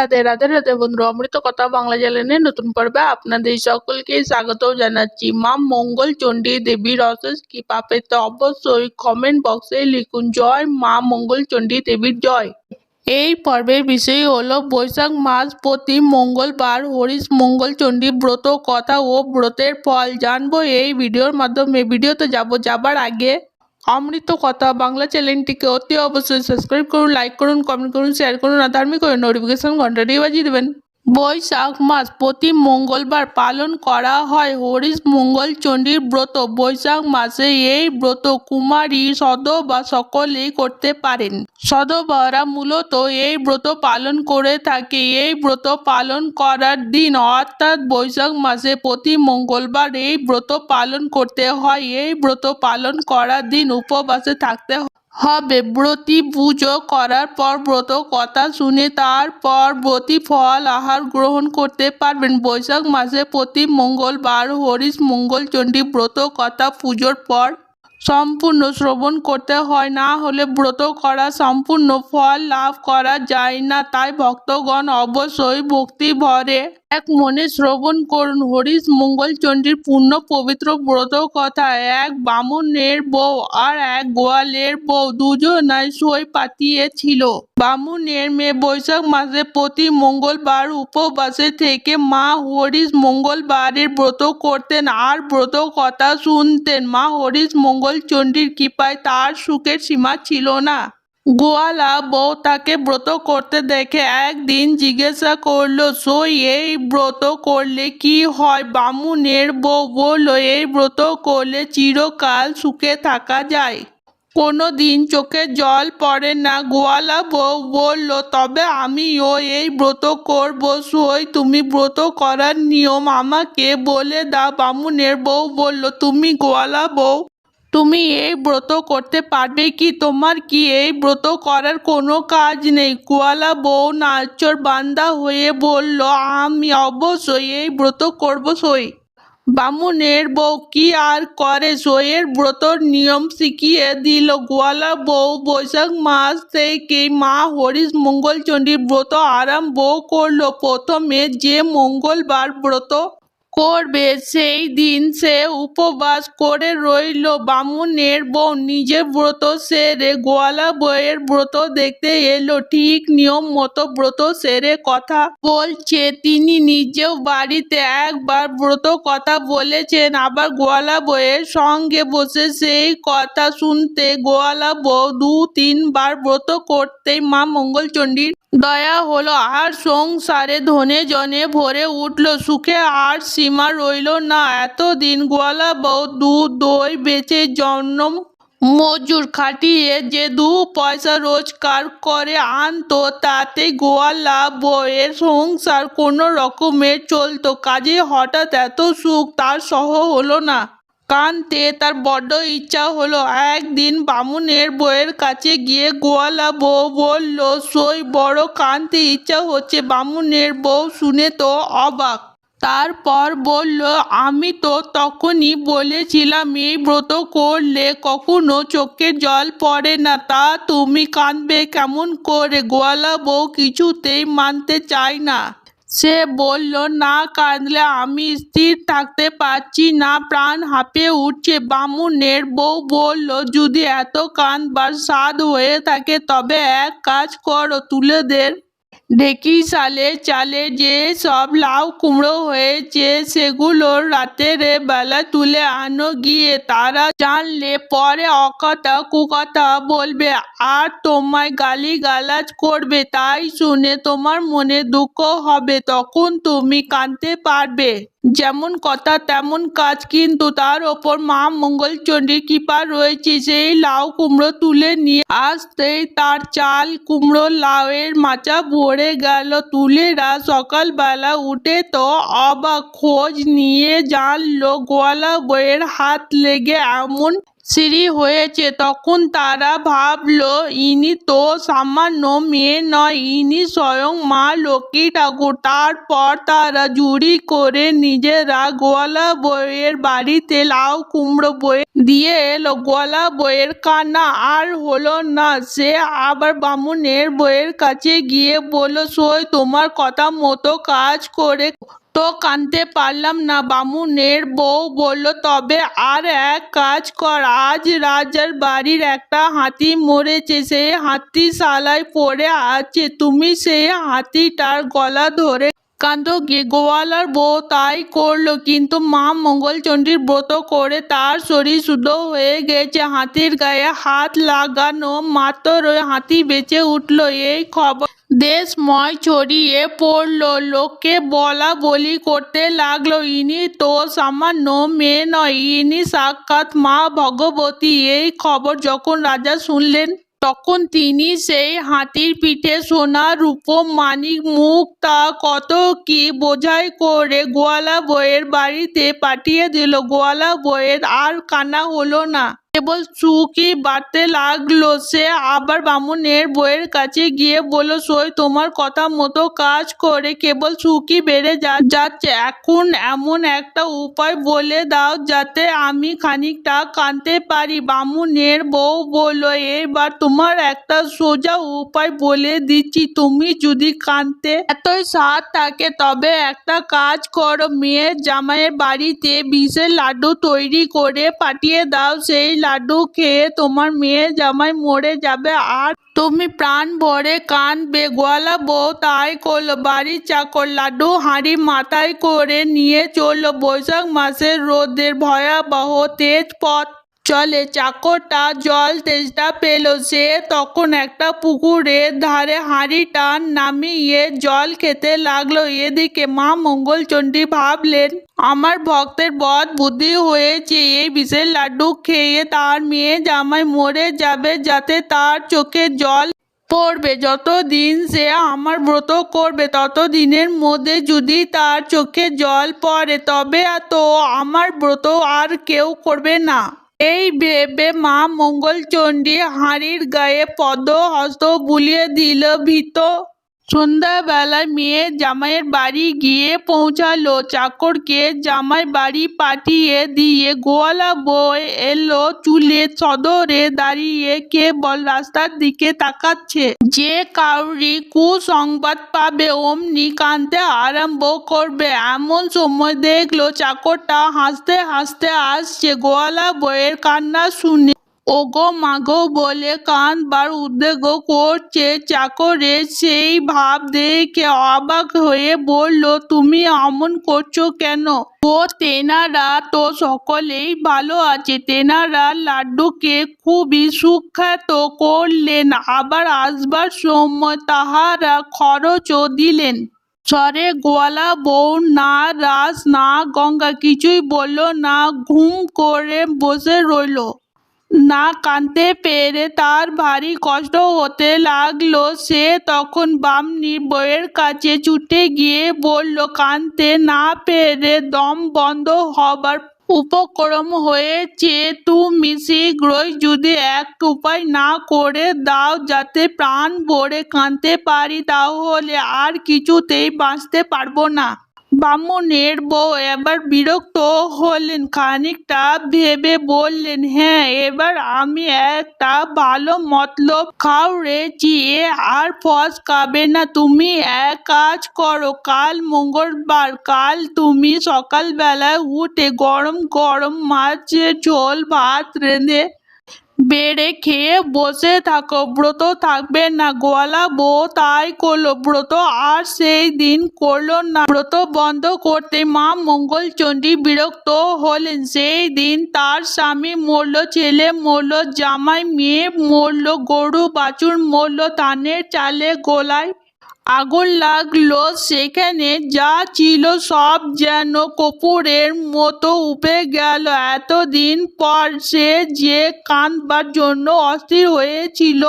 রাধে রাধে রাধে বন্ধুরা। অমৃত কথা বাংলা চ্যানেলের নতুন পর্বে আপনাদের সকলকে স্বাগত জানাচ্ছি। মা মঙ্গল চণ্ডী দেবীর অশেষ কৃপা পেতে অবশ্যই কমেন্ট বক্সে লিখুন, জয় মা মঙ্গল চণ্ডী দেবীর জয়। এই পর্বের বিষয় হলো বৈশাখ মাস প্রতি মঙ্গলবার হরিশ মঙ্গল চণ্ডী ব্রত, কথা ও ব্রতের ফল। জানব এই ভিডিওর মাধ্যমে। ভিডিওতে যাব যাবার আগে অমৃত কথা বাংলা চ্যানেলটিকে অতি অবশ্যই সাবস্ক্রাইব করুন লাইক করুন কমেন্ট করুন শেয়ার করুন, আর ধার্মিক করে নোটিফিকেশন ঘন্টাটি বাজিয়ে দেবেন। বৈশাখ মাস প্রতি মঙ্গলবার পালন করা হয় হরিশ মঙ্গল চণ্ডীর ব্রত। বৈশাখ মাসে এই ব্রত কুমারী, সদবা সকলেই করতে পারেন। সদবারা মূলত এই ব্রত পালন করে থাকে। এই ব্রত পালন করার দিন অর্থাৎ বৈশাখ মাসে প্রতি মঙ্গলবার এই ব্রত পালন করতে হয়। এই ব্রত পালন করার দিন উপবাসে থাকতে হয়। হবে। ব্রতী পুজো করার পর ব্রত কথা শুনে তারপর ব্রতী ফল আহার গ্রহণ করতে পারবেন। বৈশাখ মাসে প্রতি মঙ্গলবার হরিশ মঙ্গল চণ্ডী ব্রত কথা পুজোর পর সম্পূর্ণ শ্রবণ করতে হয়, না হলে ব্রত করা, সম্পূর্ণ ফল লাভ করা যায় না। তাই ভক্তগণ অবশ্যই ভক্তি ভরে এক মনে শ্রবণ করুন। হরিশ মঙ্গল চণ্ডীর পূর্ণ পবিত্র ব্রত কথা, এক বামনের বউ আর এক গোয়ালের বউ দুজনাই সই পাতিয়েছিল। বামুনের মেয়ে বৈশাখ মাসে প্রতি মঙ্গলবার উপবাসে থেকে মা হরিশ মঙ্গলবারের ব্রত করতেন। আর ব্রত কথা শুনতেন। মা হরিশ মঙ্গল চণ্ডীর কৃপায় তার সুখের সীমা ছিল না। গোয়ালা বউ তাকে ব্রত করতে দেখে একদিন জিজ্ঞাসা করল সই এই ব্রত করলে কি হয়? বামুনের বউ বলল, এই ব্রত করলে চিরকাল সুখে থাকা যায়। কোনো দিন চোখে জল পড়ে না। গোয়ালা বউ বলল, তবে আমিও এই ব্রত করব সই। তুমি ব্রত করার নিয়ম আমাকে বলে দা বামুনের বউ বলল, তুমি গোয়ালা বউ, তুমি এই ব্রত করতে পারবে কি? তোমার কি এই ব্রত করার কোনো কাজ নেই? গোয়ালা বউ নাচর বান্দা হয়ে বলল, আমি অবশ্যই এই ব্রত করব সই। বামুনের বউ কি আর করে? সইয়ের ব্রতর নিয়ম শিখিয়ে দিল। গোয়ালা বউ বৈশাখ মাস থেকে মা হরিশ মঙ্গলচণ্ডীর ব্রত আরম্ভ করল। প্রথমে যে মঙ্গলবার ব্রত করবে। সেই দিন সে উপবাস করে রইল। বামুনের বউ নিজে ব্রত সেরে গোয়ালা বইয়ের ব্রত দেখতে এলো। ঠিক নিয়ম মতো ব্রত সেরে কথা বলছে। তিনি নিজেও বাড়িতে একবার ব্রত কথা বলেছেন। আবার গোয়ালা বইয়ের সঙ্গে বসে সেই কথা শুনতে গোয়ালা বউ দু তিনবার ব্রত করতেই মা মঙ্গলচণ্ডীর দয়া হলো, আর সংসারে ধনে জনে ভরে উঠল, সুখে আর সীমা রইল না। এতদিন গোয়ালা বউ দুধ, দই বেচে জন্ম মজুর খাটিয়ে যে দু পয়সা রোজগার করে আনতো, তাতে গোয়ালা বইয়ের সংসার কোনো রকমের চলতো। কাজে হঠাৎ এত সুখ, তার সহ হলো না। কানতে তার বড্ড ইচ্ছা হলো। একদিন বামুনের বউয়ের কাছে গিয়ে গোয়ালা বউ বলল, সই বড় কানতে ইচ্ছা হচ্ছে। বামুনের বউ শুনে তো অবাক। তারপর বলল, আমি তো তখনই বলেছিলাম, এই ব্রত করলে কখনো চোখে জল পড়ে না। তা তুমি কাঁদবে কেমন করে? গোয়ালা বউ কিছুতেই মানতে চায় না। সে বলল, না কাঁদলে আমি স্থির থাকতে পারছি না। প্রাণ হাঁপে উঠছে। বামুনের বউ বলল, যদি এত কাঁদবার স্বাদ হয়ে থাকে, তবে এক কাজ করো, তুলে দের ঢেকি সালে চালে যে সব লাউ কুমড়ো হয়েছে, সেগুলো রাতের বেলা তুলে আনো গিয়ে। তারা জানলে পরে অকথা কুকথা বলবে, আর তোমায় গালি গালাজ করবে, তাই শুনে তোমার মনে দুঃখ হবে, তখন তুমি কাঁদতে পারবে। যেমন কথা, তেমন কাজ, কিন্তু তার ওপর মা মঙ্গলচণ্ডীর কৃপা রয়েছে। সেই লাউ কুমড়ো তুলে নিয়ে আসতেই তার চাল কুমড়ো লাউয়ের মাচা ভরে গেল। তুলেরা সকালবেলা উঠে তো অবাক খোঁজ নিয়ে জানলো, গোয়ালা বইয়ের হাত লেগে এমন সিঁড়ি হয়েছে। তখন তারা ভাবলো, ইনি তো সামান্য মেয়ে নয়, ইনি স্বয়ং মা লক্ষ্মী ঠাকুর। তারপর তারা জুড়ি করে নিজেরা গোয়ালা বইয়ের বাড়িতে লাউ কুমড়ো বয়ে দিয়ে এলো। গোয়ালা বইয়ের কান্না আর হলো না। সে আবার বামুনের বইয়ের কাছে গিয়ে বলল, সই, তোমার কথা মতো কাজ করে তো কানতে পারলাম না, বামুনের বউ বলল, তবে আর এক কাজ কর, আজ রাজার বাড়ির একটা হাতি মরেছে সেই হাতি শালায় পড়ে আছে, তুমি সেই হাতিটার গলা ধরে গিয়ে গোয়ালার বউ তাই করল, কিন্তু মা মঙ্গলচণ্ডীর ব্রত করে তার শরীর শুদ্ধ হয়ে গেছে। হাতির গায়ে হাত লাগানো মাত্র হাতি বেঁচে উঠল। এই খবর দেশময় ছড়িয়ে পড়ল। লোককে বলা বলি করতে লাগল, ইনি তো সামান্য মেয়ে নয়, ইনি সাক্ষাৎ মা ভগবতী। এই খবর যখন রাজা শুনলেন তখন তিনি সেই হাতির পিঠে সোনা রূপো মানিক মুক্তা কত কি বোঝাই করে গোয়ালা বইয়ের বাড়িতে পাঠিয়ে দিল। গোয়ালা বইয়ের আর কানা হলো না। কেবল সুখী বাড়তে লাগল, সে আবার বামুনের বইয়ের কাছে গিয়ে বলল, সই, তোমার কথা মতো কাজ করে কেবল সুখী বেড়ে যাচ্ছে। এখন এমন একটা উপায় বলে দাও যাতে আমি খানিকটা কানতে পারি। বামুনের বউ বলল এবার তোমার একটা সোজা উপায় বলে দিচ্ছি। তুমি যদি কানতে এতই সাথ থাকে, তবে একটা কাজ করো। মেয়ের জামাইয়ের বাড়িতে বিষের লাড্ডু তৈরি করে পাঠিয়ে দাও। সেই লাড্ডু খেয়ে তোমার মেয়ে জামাই মরে যাবে। আর তুমি প্রাণ ভরে কাঁদবে। গোয়ালা বউ তাই করল, বাড়ির চাকর লাড্ডু হাঁড়ি মাথায় করে নিয়ে চলল। বৈশাখ মাসের রোদের ভয়াবহ তেজ পথ চলে। চাকরটা জল তেষ্টা পেল। সে তখন একটা পুকুরের ধারে হাঁড়িটা নামিয়ে জল খেতে লাগল। এদিকে মা মঙ্গলচণ্ডী ভাবলেন, আমার ভক্তের বদ বুদ্ধি হয়েছে। এই বিষের লাড্ডু খেয়ে তার মেয়ে জামাই মরে যাবে যাতে তার চোখে জল পড়বে। যতদিন সে আমার ব্রত করবে তত দিনের মধ্যে যদি তার চোখে জল পড়ে, তবে তো আমার ব্রত আর কেউ করবে না। এই ভেবে মা মঙ্গলচণ্ডী হাঁড়ির গায়ে পদ্মহস্ত বুলিয়ে দিল ভীত সন্ধ্যাবেলায় মেয়ে জামাইয়ের বাড়ি গিয়ে পৌঁছালো। চাকরকে জামাই বাড়ি পাঠিয়ে দিয়ে গোয়ালা বই এলো চুলে। সদরে দাঁড়িয়ে কেবল রাস্তার দিকে তাকাচ্ছে। যে কাউরি কুসংবাদ পাবে, অমনি কানতে আরম্ভ করবে। এমন সময় দেখল চাকরটা হাসতে হাসতে আসছে। গোয়ালা বইয়ের কান্না শুনে ওগো মাগো বলে কানবার উদ্যোগ করছে। চাকরে সেই ভাব দেখে অবাক হয়ে বলল, তুমি অমন করছ কেন? ও তেনারা তো সকলেই ভালো আছে। তেনারা লাড্ডুকে খুবই সুখ্যাত করলেন, আবার আসবার সময় তাহারা খরচও দিলেন। স্বরে গোয়ালা বউ, না রাস, না গঙ্গা, কিছুই বলল না। ঘুম করে বসে রইল। না কানতে পেরে তার ভারী কষ্ট হতে লাগল। সে তখন বামনির বইয়ের কাছে ছুটে গিয়ে বলল, কানতে না পেরে দম বন্ধ হবার উপক্রম হয়েছে। তুমি শীঘ্রই যদি এক উপায় না করে দাও, যাতে প্রাণ ভরে কাঁদতে পারি, তাহলে আর কিছুতেই বাঁচতে পারব না। বামুনের বউ এবার বিরক্ত হলেন, খানিকটা ভেবে বললেন হ্যাঁ এবার আমি একটা ভালো মতলব খাওড়েছি, এ আর ফস খাবে না। তুমি এক কাজ করো, কাল মঙ্গলবার, কাল তুমি সকালবেলায় উঠে গরম গরম মাছের ঝোল, ভাত, রেঁধে বেড়ে খেয়ে বসে থাকো। ব্রত থাকবে না। গোয়ালা বউ তাই করল। ব্রত আর সেই দিন করল না। ব্রত বন্ধ করতে মা মঙ্গলচণ্ডী বিরক্ত হলেন। সেই দিন তার স্বামী মরল, ছেলে মরল, জামাই মেয়ে মরল, গরু বাছুর মরল, ধানের চালে গোলায় আগুন লাগল, সেখানে যা ছিল সব যেন কপুরের মতো উপে গেল। এতদিন পর সে যে কাঁদবার জন্য অস্থির হয়েছিল,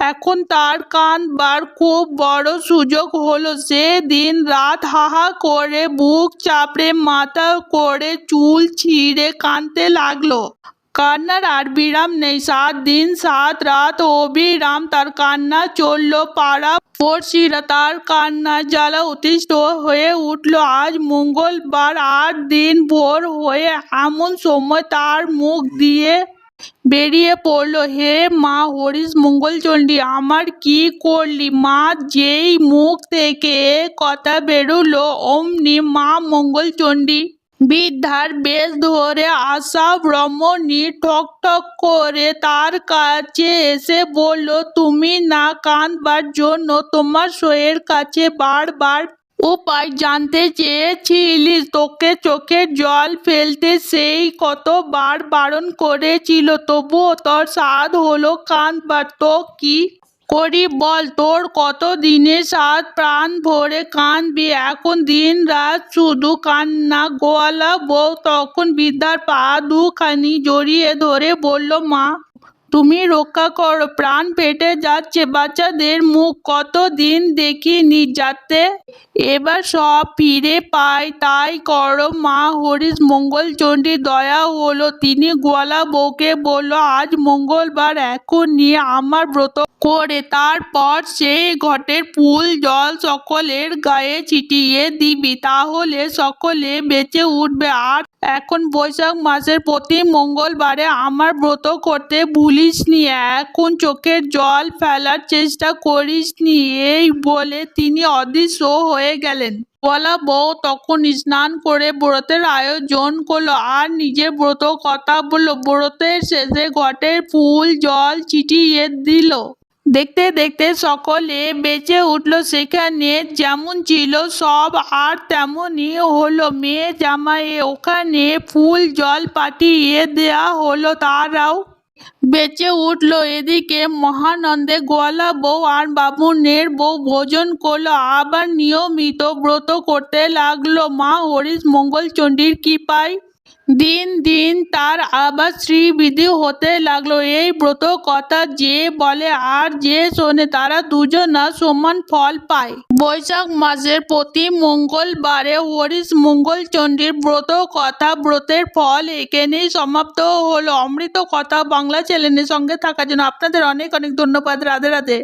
এখন তার কাঁদবার খুব বড় সুযোগ হলো। সে দিন রাত হাহা করে বুক চাপড়ে, মাথা করে চুল ছিঁড়ে কাঁদতে লাগল। কান্নার আর বিরাম নেই। সাত দিন, সাত রাত অবিরাম তার কান্না চলল পাড়া পড়শিরা। তার কান্না জ্বালা অতিষ্ঠ হয়ে উঠল। আজ মঙ্গলবার আট দিন ভোর হয়ে এমন সময় তার মুখ দিয়ে বেরিয়ে পড়ল, হে মা হরিশ মঙ্গলচণ্ডী, আমার কি করলি? মা যেই মুখ থেকে কথা বেরোলো, অমনি মা মঙ্গলচণ্ডী বৃদ্ধার বেশ ধরে আসা রমণী ঠক ঠক করে তার কাছে এসে বলল, তুমি না কাঁদবার জন্য তোমার শোয়ের কাছে বারবার উপায় জানতে চেয়েছিলিস তোকে চোখে জল ফেলতে সেই কতবার বারণ করেছিল। তবুও তোর স্বাদ হলো কাঁদবার। তো কি করি বল, তোর কত দিনের স্বাদ প্রাণ ভরে কাঁদবি? এখন দিন রাত শুধু কান্না গোয়ালা বউ, তখন বিদ্যার পা দুখানি জড়িয়ে ধরে বলল, মা, তুমি রক্ষা করো, প্রাণ পেটে যাচ্ছে বাচ্চাদের মুখ। কতদিন দেখিনি যাতে এবার সব ফিরে পাই। তাই করো, মা, হরিশ মঙ্গলচণ্ডী দয়া হলো। তিনি গোয়ালা বউকে বলল, আজ মঙ্গলবার, এখন নিয়ে আমার ব্রত করে। তারপর সেই ঘটের ফুল, জল সকলের গায়ে ছিটিয়ে দিবি, তাহলে সকলে বেঁচে উঠবে। আর এখন বৈশাখ মাসের প্রতি মঙ্গলবারে আমার ব্রত করতে ভুলিসনি এখন চোখের জল ফেলার চেষ্টা করিসনি এই বলে তিনি অদৃশ্য হয়ে গেলেন। বলা বউ তখন স্নান করে ব্রতের আয়োজন করল আর নিজের ব্রত কথা বলল। ব্রতের শেষে ঘটের ফুল, জল ছিটিয়ে দিল। দেখতে দেখতে সকলে বেঁচে উঠল সেখানে। যেমন ছিল সব, আর তেমনই হলো। মেয়ে জামাই ওখানে ফুল জল পাঠিয়ে দেয়া হলো তারাও। বেঁচে উঠল এদিকে। মহানন্দে গোয়ালা বউ আর বামুনের বউ ভোজন করল। আবার নিয়মিত ব্রত করতে লাগল। মা হরিশ মঙ্গলচণ্ডীর কৃপায় দিন দিন তার আবার শ্রীবিধি হতে লাগল। এই ব্রত কথা যে বলে আর যে শোনে, তারা দুজনা সমান ফল পায়। বৈশাখ মাসের প্রতি মঙ্গলবারে হরিশ মঙ্গলচণ্ডীর ব্রত কথা ব্রতের ফল এখানেই সমাপ্ত হলো। অমৃত কথা বাংলা চ্যানেলের সঙ্গে থাকার জন্য আপনাদের অনেক অনেক ধন্যবাদ। রাধে রাধে।